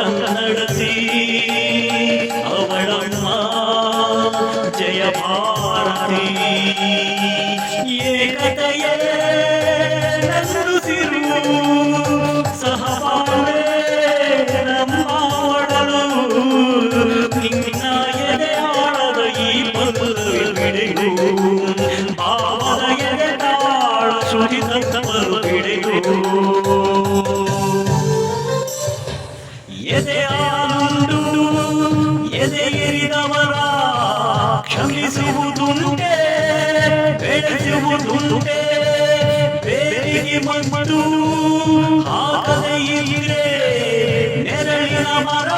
ಕನ್ನಡತಿ ಅವಳಮ್ಮ ಜಯ ಭಾರತಿ ಏಕತೆಯೇ ನಂದುಸಿರು ಸಹಬಾಳ್ವೆ వెలిసివుతుంటే వెలిసివుతుంటే పెరిగి మంటూ ఆకలి నెరళిన మర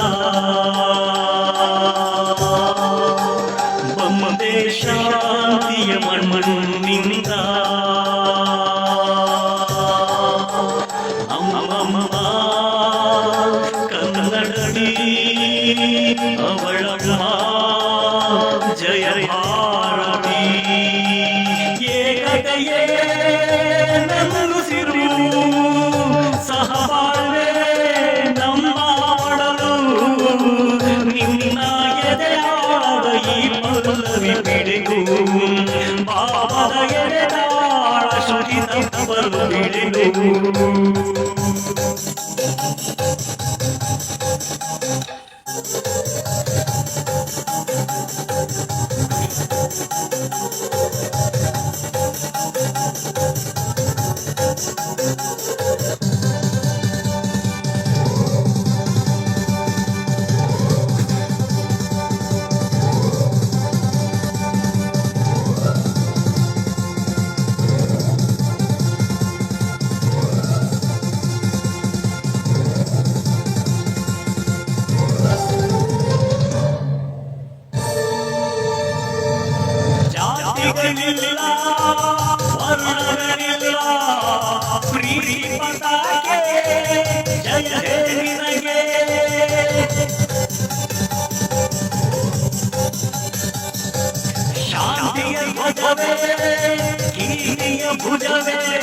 सा ಬಿಡೆಗು ಬಾಬದ ಎದೆದಾಳ ಶ್ರುತಿ ತಪ್ಪಲು ಬಿಡೆಗು ಜಾತಿಗಳಿಲ್ಲ ವರ್ಣಗಳಿಲ್ಲ ಪ್ರೀತಿ ಪತಾಕೆ ಜಯ ನಿನಗೆ. ಶಾಂತಿಯ ಭುಜವೇ ಕೀರ್ತಿಯ ಭುಜವೇ.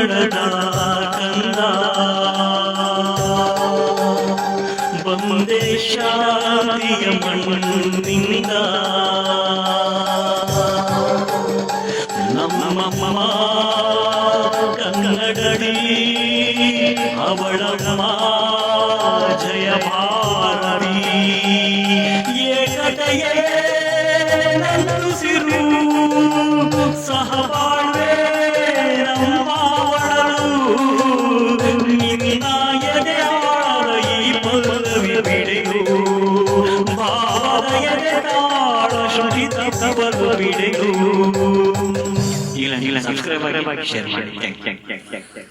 ಕನ್ನಡ ಕಂದ ಬಂದೆ ಶಾಂತಿಯ ನಮ್ಮ ಇಲ್ಲ ಇಲ್ಲ ಸಬ್ಸ್ಕ್ರೈಬ್ ಆಗಿ ಶೇರ್ ಮಾಡಿ ಥ್ಯಾಂಕ್ ಯು